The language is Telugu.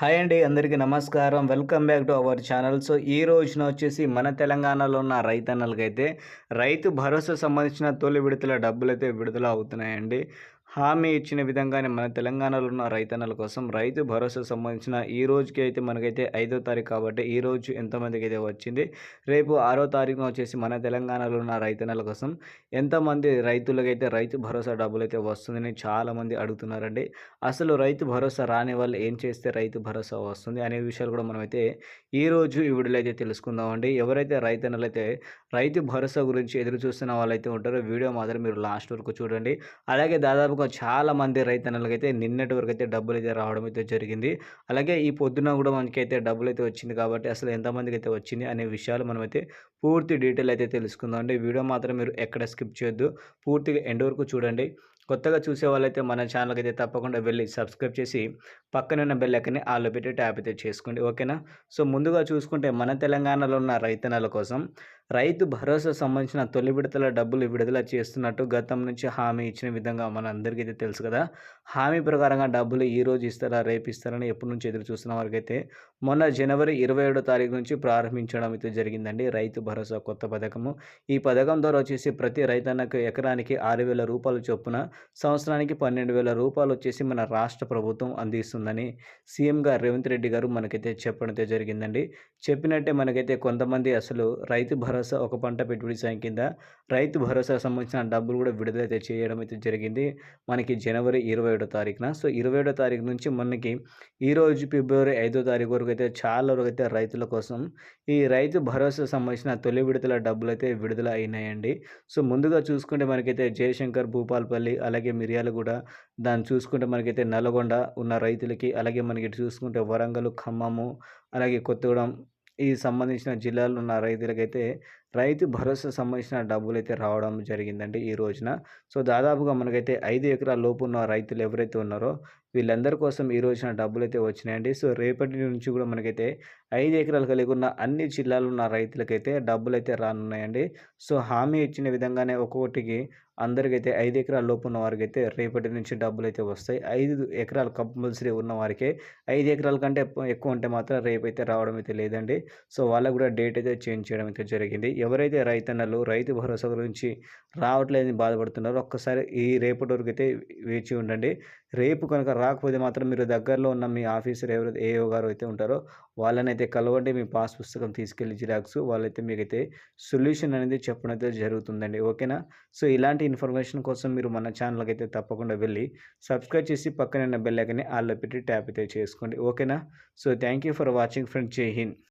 హాయ్ అండి అందరికీ నమస్కారం. Welcome back to our channel. So ఈ రోజున వచ్చేసి మన తెలంగాణలో ఉన్న రైతన్నలకైతే రైతు భరోసా సంబంధించిన తొలి విడతల డబ్బులు అయితే విడుదల అవుతున్నాయండి. హామీ ఇచ్చిన విధంగానే మన తెలంగాణలో ఉన్న రైతన్నల కోసం రైతు భరోసా సంబంధించిన ఈ రోజుకి అయితే మనకైతే ఐదో తారీఖు కాబట్టి ఈ రోజు ఎంతమందికి అయితే వచ్చింది రేపు ఆరో తారీఖున వచ్చేసి మన తెలంగాణలో ఉన్న రైతన్నల కోసం ఎంతమంది రైతులకైతే రైతు భరోసా డబ్బులు అయితే వస్తుందని చాలామంది అడుగుతున్నారండి. అసలు రైతు భరోసా రాని వాళ్ళు ఏం చేస్తే రైతు భరోసా వస్తుంది అనే విషయాలు కూడా మనమైతే ఈరోజు ఈ వీడియోలో అయితే తెలుసుకుందామండి. ఎవరైతే రైతన్నలైతే రైతు భరోసా గురించి ఎదురు చూస్తున్న వాళ్ళైతే ఉంటారో వీడియో మాత్రం మీరు లాస్ట్ వరకు చూడండి. అలాగే దాదాపు దాదాపుగా చాలామంది రైతన్నలకైతే నిన్నటి వరకు అయితే డబ్బులు అయితే రావడం అయితే జరిగింది. అలాగే ఈ పొద్దున కూడా మనకైతే డబ్బులు అయితే వచ్చింది కాబట్టి అసలు ఎంతమందికి అయితే వచ్చింది అనే విషయాలు మనమైతే పూర్తి డీటెయిల్ అయితే తెలుసుకుందాం అండి. వీడియో మాత్రం మీరు ఎక్కడ స్కిప్ చేయొద్దు. పూర్తిగా ఎండ్ వరకు చూడండి. కొత్తగా చూసే వాళ్ళైతే మన ఛానల్కి అయితే తప్పకుండా వెళ్ళి సబ్స్క్రైబ్ చేసి పక్కన ఉన్న బెల్ ఎక్కని ఆలో పెట్టి ట్యాప్ అయితే చేసుకోండి. ఓకేనా? సో ముందుగా చూసుకుంటే మన తెలంగాణలో ఉన్న రైతన్నల కోసం రైతు భరోసా సంబంధించిన తొలి విడతల డబ్బులు విడుదల చేస్తున్నట్టు గతం నుంచి హామీ ఇచ్చిన విధంగా మన అందరికీ అయితే తెలుసు కదా. హామీ ప్రకారంగా డబ్బులు ఈ రోజు ఇస్తారా రేపు ఇస్తారని ఎప్పటి నుంచి ఎదురు చూస్తున్న వారికైతే మొన్న జనవరి ఇరవై ఏడో తారీఖు నుంచి ప్రారంభించడం అయితే జరిగిందండి రైతు భరోసా కొత్త పథకము. ఈ పథకం ద్వారా వచ్చేసి ప్రతి రైతన్నకు ఎకరానికి ఆరు వేల రూపాయల చొప్పున సంవత్సరానికి పన్నెండు వేల రూపాయలు వచ్చేసి మన రాష్ట్ర ప్రభుత్వం అందిస్తుందని సీఎం గారు రేవంత్ రెడ్డి గారు మనకైతే చెప్పడం జరిగిందండి. చెప్పినట్టే మనకైతే కొంతమంది అసలు రైతు భరోసా ఒక పంట పెట్టుబడి సాయం కింద రైతు భరోసా సంబంధించిన డబ్బులు కూడా విడుదల అయితే చేయడం అయితే జరిగింది. మనకి జనవరి ఇరవై ఏడో తారీఖున. సో ఇరవై ఏడో తారీఖు నుంచి మనకి ఈరోజు ఫిబ్రవరి ఐదో తారీఖు వరకు అయితే చాలా వరకు అయితే రైతుల కోసం ఈ రైతు భరోసా సంబంధించిన తొలి విడుదల డబ్బులు అయితే విడుదల అయినాయండి. సో ముందుగా చూసుకుంటే మనకైతే జయశంకర్ భూపాల్పల్లి అలాగే మిర్యాలగూడ దాన్ని చూసుకుంటే మనకైతే నల్గొండ ఉన్న రైతులకి అలాగే మనకి చూసుకుంటే వరంగల్ ఖమ్మము అలాగే కొత్తగూడెం ఈ సంబంధించిన జిల్లాలో ఉన్న రైతులకైతే రైతు భరోసా సంబంధించిన డబ్బులు అయితే రావడం జరిగిందండి ఈ రోజున. సో దాదాపుగా మనకైతే ఐదు ఎకరాల లోపు ఉన్న రైతులు ఎవరైతే ఉన్నారో వీళ్ళందరి కోసం ఈ రోజున డబ్బులు అయితే వచ్చినాయండి. సో రేపటి నుంచి కూడా మనకైతే ఐదు ఎకరాలు కలిగి ఉన్న అన్ని జిల్లాలు ఉన్న రైతులకైతే డబ్బులు అయితే రానున్నాయండి. సో హామీ ఇచ్చిన విధంగానే ఒక్కొక్కటికి అందరికైతే ఐదు ఎకరాల లోపు ఉన్న వారికి అయితే రేపటి నుంచి డబ్బులు అయితే వస్తాయి. ఐదు ఎకరాలు కంపల్సరీ ఉన్న వారికి ఐదు ఎకరాల కంటే ఎక్కువ ఉంటే మాత్రం రేపైతే రావడం అయితే లేదండి. సో వాళ్ళకు కూడా డేట్ అయితే చేంజ్ చేయడం అయితే జరిగింది. ఎవరైతే రైతన్నలు రైతు భరోసా గురించి రావట్లేదని బాధపడుతున్నారో ఒక్కసారి ఈ రేపటి వరకు అయితే వేచి ఉండండి. రేపు కనుక రాకపోతే మాత్రం మీరు దగ్గరలో ఉన్న మీ ఆఫీసర్ ఎవరైతే ఏఓ గారు అయితే ఉంటారో వాళ్ళని అయితే కలవండి మీ పాస్ పుస్తకం తీసుకెళ్ళి జిరాక్స్ వాళ్ళైతే మీకైతే సొల్యూషన్ అనేది చెప్పడం అయితే జరుగుతుందండి. ఓకేనా? సో ఇలాంటి ఇన్ఫర్మేషన్ కోసం మీరు మన ఛానల్కి అయితే తప్పకుండా వెళ్ళి సబ్స్క్రైబ్ చేసి పక్కన బెల్లైకని ఐకన్ని ఆల్లో పెట్టి ట్యాప్ అయితే చేసుకోండి. ఓకేనా? So thank you for watching friend Jai Hind.